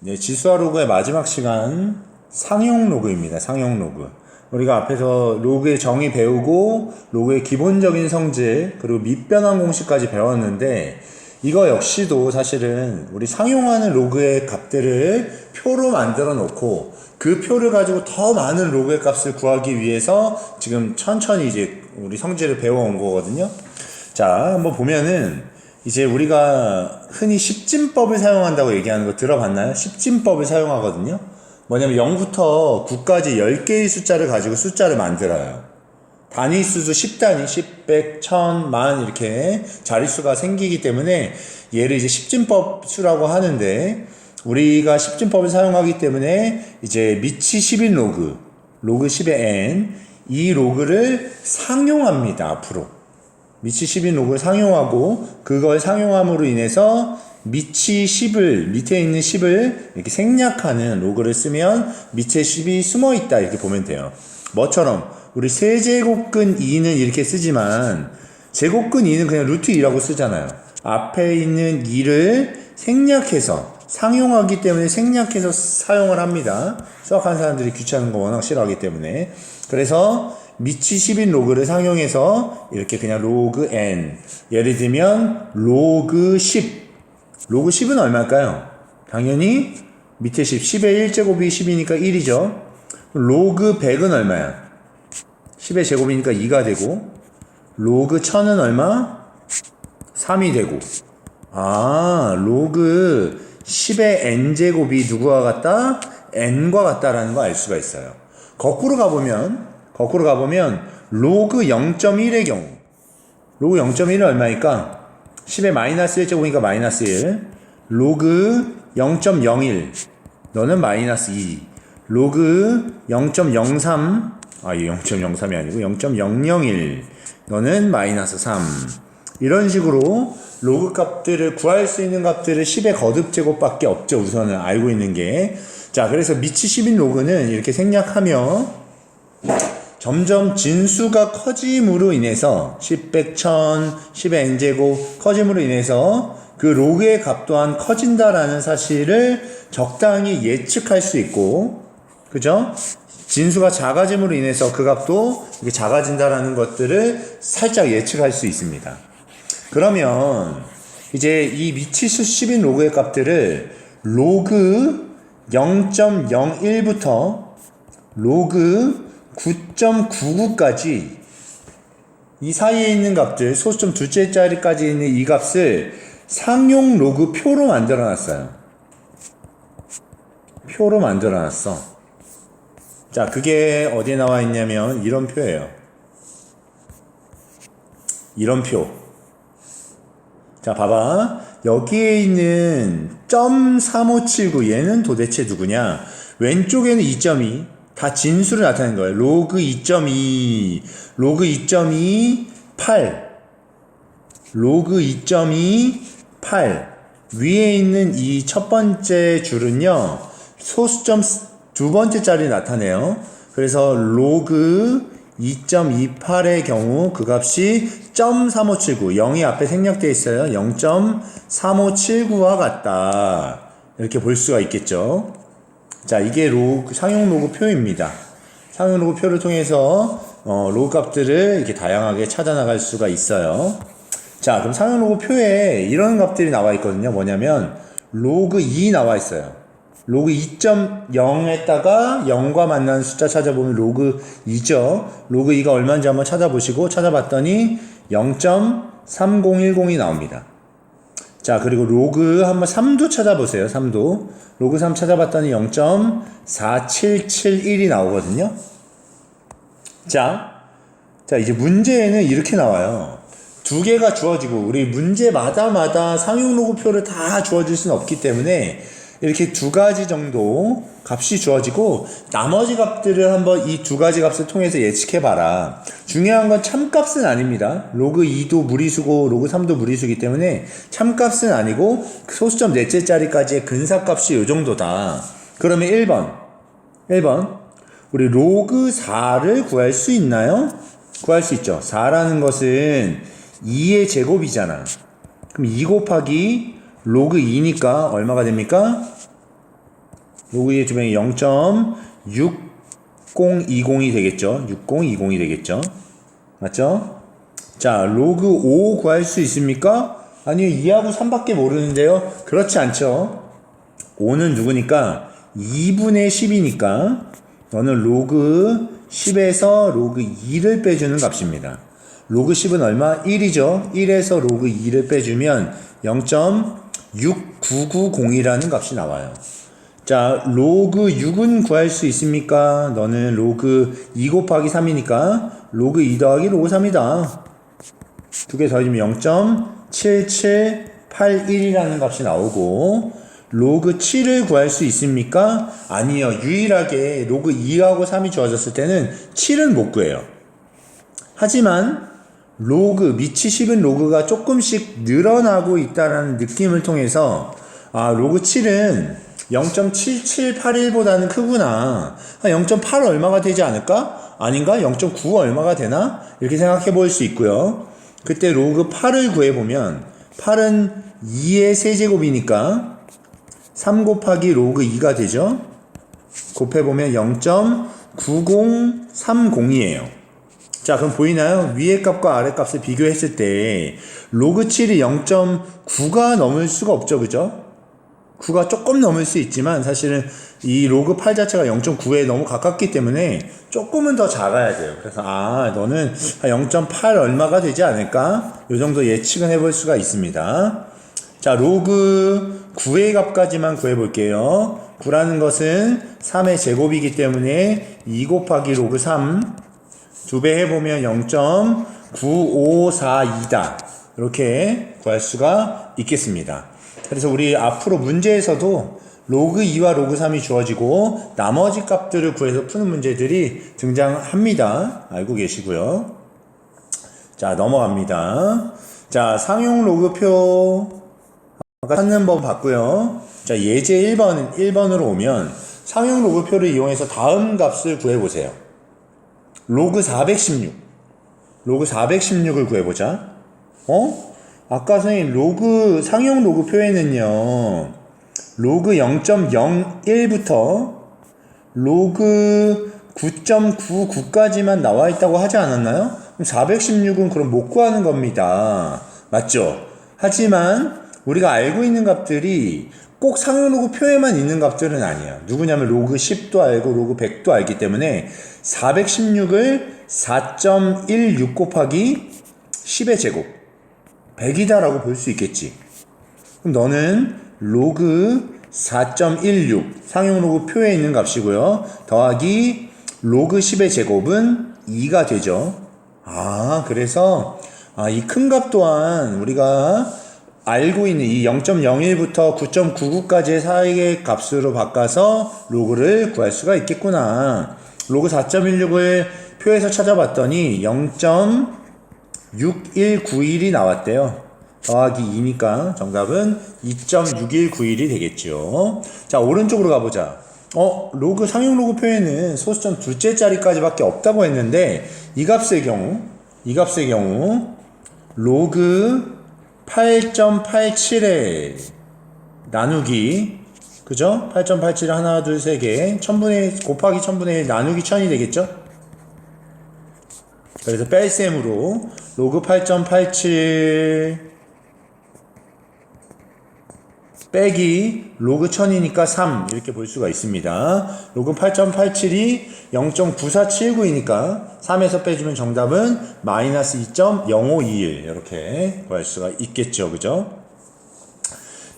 네, 지수와 로그의 마지막 시간 상용 로그입니다. 상용 로그. 우리가 앞에서 로그의 정의 배우고 로그의 기본적인 성질 그리고 밑변환 공식까지 배웠는데 이거 역시도 사실은 우리 상용하는 로그의 값들을 표로 만들어 놓고 그 표를 가지고 더 많은 로그의 값을 구하기 위해서 지금 천천히 이제 우리 성질을 배워온 거거든요. 자, 한번 보면은 이제 우리가 흔히 십진법을 사용한다고 얘기하는 거 들어봤나요? 십진법을 사용하거든요. 뭐냐면 0부터 9까지 10개의 숫자를 가지고 숫자를 만들어요. 단위 수도 10단위, 10, 100, 1000, 만 이렇게 자릿수가 생기기 때문에 얘를 이제 십진법 수라고 하는데 우리가 십진법을 사용하기 때문에 이제 미치 10인 로그, 로그 10의 n 이 로그를 상용합니다. 앞으로. 미치 10인 로그를 상용하고 그걸 상용함으로 인해서 미치 10을 밑에 있는 10을 이렇게 생략하는 로그를 쓰면 밑에 10이 숨어 있다 이렇게 보면 돼요. 뭐처럼 우리 세제곱근 2는 이렇게 쓰지만 제곱근 2는 그냥 루트 2라고 쓰잖아요. 앞에 있는 2를 생략해서 상용하기 때문에 생략해서 사용을 합니다. 수학하는 사람들이 귀찮은 거 워낙 싫어하기 때문에. 그래서 미치 10인 로그를 상용해서 이렇게 그냥 로그 n. 예를 들면 로그 10. 로그 10은 얼마일까요? 당연히 밑에 10, 10의 1제곱이 10이니까 1이죠. 로그 100은 얼마야? 10의 제곱이니까 2가 되고 로그 1000은 얼마? 3이 되고 아 로그 10의 n제곱이 누구와 같다? n과 같다라는 거 알 수가 있어요. 거꾸로 가보면 거꾸로 가보면 로그 0.1의 경우. 로그 0.1은 얼마일까? 10의 마이너스 1 제곱이니까 마이너스 1 로그 0.01 너는 마이너스 2 로그 0.03 아, 이 0.03이 아니고 0.001 너는 마이너스 3 이런 식으로 로그 값들을 구할 수 있는 값들을 10의 거듭 제곱밖에 없죠. 우선은 알고 있는 게 자 그래서 미치 10인 로그는 이렇게 생략하며 점점 진수가 커짐으로 인해서 10, 100, 1000, 10의 n제곱 커짐으로 인해서 그 로그의 값 또한 커진다라는 사실을 적당히 예측할 수 있고 그죠? 진수가 작아짐으로 인해서 그 값도 이게 작아진다라는 것들을 살짝 예측할 수 있습니다. 그러면 이제 이 미치수 10인 로그의 값들을 로그 0.01부터 로그 9.99까지 이 사이에 있는 값들 소수점 둘째 자리까지 있는 이 값을 상용 로그 표로 만들어 놨어요. 표로 만들어 놨어. 자, 그게 어디에 나와 있냐면 이런 표예요. 이런 표. 자, 봐봐. 여기에 있는 .3579 얘는 도대체 누구냐? 왼쪽에는 2.2. 다 진수를 나타낸 거예요. 로그 2.2, 로그 2.2, 8. 로그 2.2, 8. 위에 있는 이 첫 번째 줄은요. 소수점 두 번째 자리 나타내요. 그래서 로그 2.28의 경우 그 값이 0.3579 0이 앞에 생략되어 있어요. 0.3579와 같다. 이렇게 볼 수가 있겠죠. 자, 이게 로그, 상용 로그 표입니다. 상용 로그 표를 통해서 어, 로그 값들을 이렇게 다양하게 찾아 나갈 수가 있어요. 자, 그럼 상용 로그 표에 이런 값들이 나와 있거든요. 뭐냐면 로그 2 나와 있어요. 로그 2.0에다가 0과 만나는 숫자 찾아보면 로그 2죠. 로그 2가 얼마인지 한번 찾아보시고 찾아봤더니 0.3010이 나옵니다. 자, 그리고 로그 한번 3도 찾아보세요. 3도. 로그 3 찾아봤더니 0.4771이 나오거든요. 자, 자, 이제 문제에는 이렇게 나와요. 두 개가 주어지고, 우리 문제마다마다 상용 로그표를 다 주어질 수는 없기 때문에 이렇게 두 가지 정도 값이 주어지고 나머지 값들을 한번 이 두 가지 값을 통해서 예측해 봐라. 중요한 건 참값은 아닙니다. 로그 2도 무리수고 로그 3도 무리수기 때문에 참값은 아니고 소수점 넷째 자리까지의 근사값이 이 정도다. 그러면 1번. 1번. 우리 로그 4를 구할 수 있나요? 구할 수 있죠. 4라는 것은 2의 제곱이잖아. 그럼 2 곱하기 로그 2니까 얼마가 됩니까? 로그 2의 두 배는 0.6020이 되겠죠. 6020이 되겠죠. 맞죠? 자, 로그 5 구할 수 있습니까? 아니요, 2하고 3밖에 모르는데요. 그렇지 않죠. 5는 누구니까? 2분의 10이니까 너는 로그 10에서 로그 2를 빼주는 값입니다. 로그 10은 얼마? 1이죠. 1에서 로그 2를 빼주면 0.6990이라는 값이 나와요. 자, 로그 6은 구할 수 있습니까? 너는 로그 2 곱하기 3이니까 로그 2 더하기 로그 3이다. 두 개 더해주면 0.7781이라는 값이 나오고 로그 7을 구할 수 있습니까? 아니요. 유일하게 로그 2하고 3이 주어졌을 때는 7은 못 구해요. 하지만 로그 밑이 10은 로그가 조금씩 늘어나고 있다라는 느낌을 통해서 아 로그 7은 0.7781보다는 크구나. 한0.8 얼마가 되지 않을까? 아닌가? 0.9 얼마가 되나? 이렇게 생각해 볼 수 있고요. 그때 로그 8을 구해 보면 8은 2의 세제곱이니까 3 곱하기 로그 2가 되죠. 곱해 보면 0.9030이에요. 자, 그럼 보이나요? 위의 값과 아래 값을 비교했을 때 로그 7이 0.9가 넘을 수가 없죠. 그죠? 9가 조금 넘을 수 있지만 사실은 이 로그 8 자체가 0.9에 너무 가깝기 때문에 조금은 더 작아야 돼요. 그래서 아 너는 한0.8 얼마가 되지 않을까? 이 정도 예측은 해볼 수가 있습니다. 자 로그 9의 값까지만 구해볼게요. 9라는 것은 3의 제곱이기 때문에 2 곱하기 로그 3 두 배 해보면 0.9542다. 이렇게 구할 수가 있겠습니다. 그래서 우리 앞으로 문제에서도 로그 2와 로그 3이 주어지고 나머지 값들을 구해서 푸는 문제들이 등장합니다. 알고 계시고요. 자, 넘어갑니다. 자, 상용 로그표 아까 찾는 법 봤고요. 자, 예제 1번 1번으로 오면 상용 로그표를 이용해서 다음 값을 구해 보세요. 로그 416. 로그 416을 구해 보자. 어? 아까 선생님 로그 상용 로그 표에는요 로그 0.01부터 로그 9.99까지만 나와 있다고 하지 않았나요? 그럼 416은 그럼 못 구하는 겁니다. 맞죠? 하지만 우리가 알고 있는 값들이 꼭 상용 로그 표에만 있는 값들은 아니야. 누구냐면 로그 10도 알고 로그 100도 알기 때문에 416을 4.16 곱하기 10의 제곱 100이다라고 볼 수 있겠지. 그럼 너는 로그 4.16 상용 로그 표에 있는 값이고요. 더하기 로그 10의 제곱은 2가 되죠. 아, 그래서 아, 이 큰 값 또한 우리가 알고 있는 이 0.01부터 9.99까지의 사이의 값으로 바꿔서 로그를 구할 수가 있겠구나. 로그 4.16을 표에서 찾아봤더니 0. 6191이 나왔대요. 더하기 2니까 정답은 2.6191이 되겠죠. 자, 오른쪽으로 가보자. 어, 로그, 상용 로그 표에는 소수점 둘째 자리까지밖에 없다고 했는데, 이 값의 경우, 이 값의 경우, 로그 8.87에 나누기, 그죠? 8.87 하나, 둘, 세 개, 천분의, 곱하기 천분의 1 나누기 천이 되겠죠? 그래서 뺄셈으로 로그 8.87 빼기 로그 1000이니까 3 이렇게 볼 수가 있습니다. 로그 8.87이 0.9479이니까 3에서 빼주면 정답은 마이너스 2.0521 이렇게 구할 수가 있겠죠. 그죠?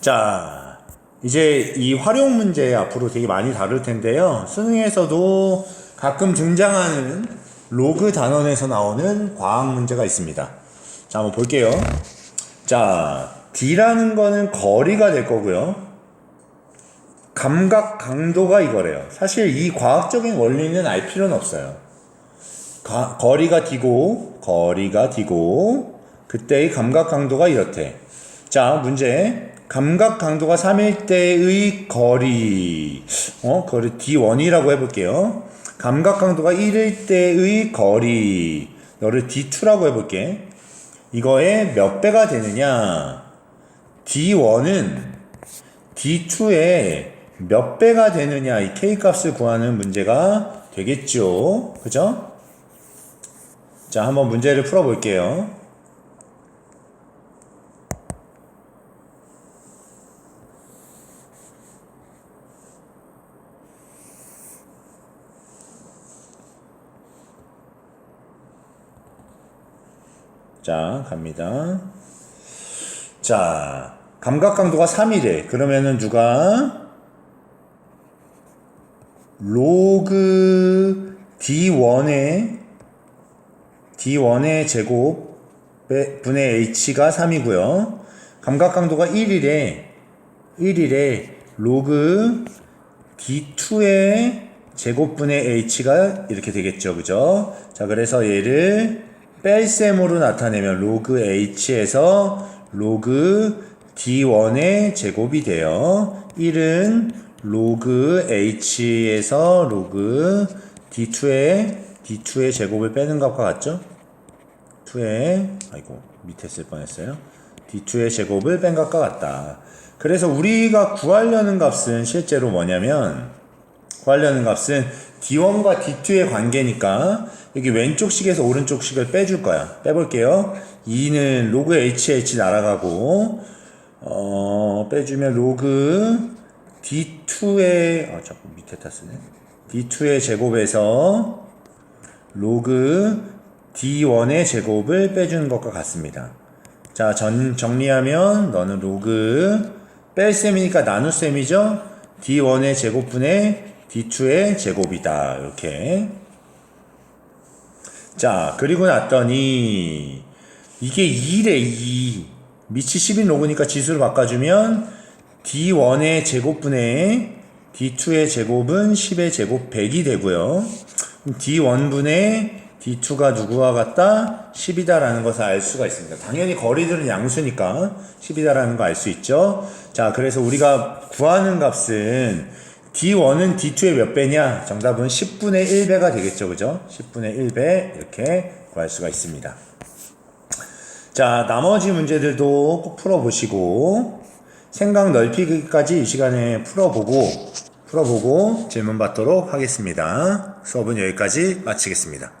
자, 이제 이 활용 문제 앞으로 되게 많이 다룰 텐데요. 수능에서도 가끔 등장하는 로그 단원에서 나오는 과학 문제가 있습니다. 자, 한번 볼게요. 자, D라는 거는 거리가 될 거고요. 감각 강도가 이거래요. 사실 이 과학적인 원리는 알 필요는 없어요. 가, 거리가 D고, 거리가 D고, 그때의 감각 강도가 이렇대. 자, 문제. 감각 강도가 3일 때의 거리, 어, 거리 D1이라고 해볼게요. 감각 강도가 1일 때의 거리, 너를 D2라고 해볼게. 이거의 몇 배가 되느냐? D1은 D2의 몇 배가 되느냐 이 k 값을 구하는 문제가 되겠죠. 그죠? 자, 한번 문제를 풀어 볼게요. 자, 갑니다. 자, 감각 강도가 3이래. 그러면은 누가 로그 D1의 D1의 제곱 분의 H가 3이고요. 감각 강도가 1이래. 1이래. 로그 D2의 제곱분의 H가 이렇게 되겠죠. 그죠? 자, 그래서 얘를 뺄셈으로 나타내면 로그 H에서 로그 D1의 제곱이 돼요. 1은 로그 H에서 로그 D2의 D2의 제곱을 빼는 것과 같죠? 2의 아이고 밑에 쓸 뻔했어요. D2의 제곱을 뺀 것과 같다. 그래서 우리가 구하려는 값은 실제로 뭐냐면 구하려는 값은 D1과 D2의 관계니까 여기 왼쪽 식에서 오른쪽 식을 빼줄 거야. 빼볼게요. 2는 로그 HH 날아가고 어, 빼주면 로그 D2의 아 자꾸 밑에 다 쓰네. D2의 제곱에서 로그 D1의 제곱을 빼주는 것과 같습니다. 자, 전, 정리하면 너는 로그 뺄셈이니까 나눗셈이죠? D1의 제곱분의 D2의 제곱이다. 이렇게. 자, 그리고 났더니 이게 2래, 2. 밑이 10인 로그니까 지수를 바꿔주면 D1의 제곱분의 D2의 제곱은 10의 제곱 100이 되고요. D1분의 D2가 누구와 같다? 10이다라는 것을 알 수가 있습니다. 당연히 거리들은 양수니까 10이다라는 거 알 수 있죠. 자, 그래서 우리가 구하는 값은 D1은 D2의 몇 배냐? 정답은 10분의 1배가 되겠죠. 그죠? 10분의 1배 이렇게 구할 수가 있습니다. 자, 나머지 문제들도 꼭 풀어보시고 생각 넓히기까지 이 시간에 풀어보고 풀어보고 질문 받도록 하겠습니다. 수업은 여기까지 마치겠습니다.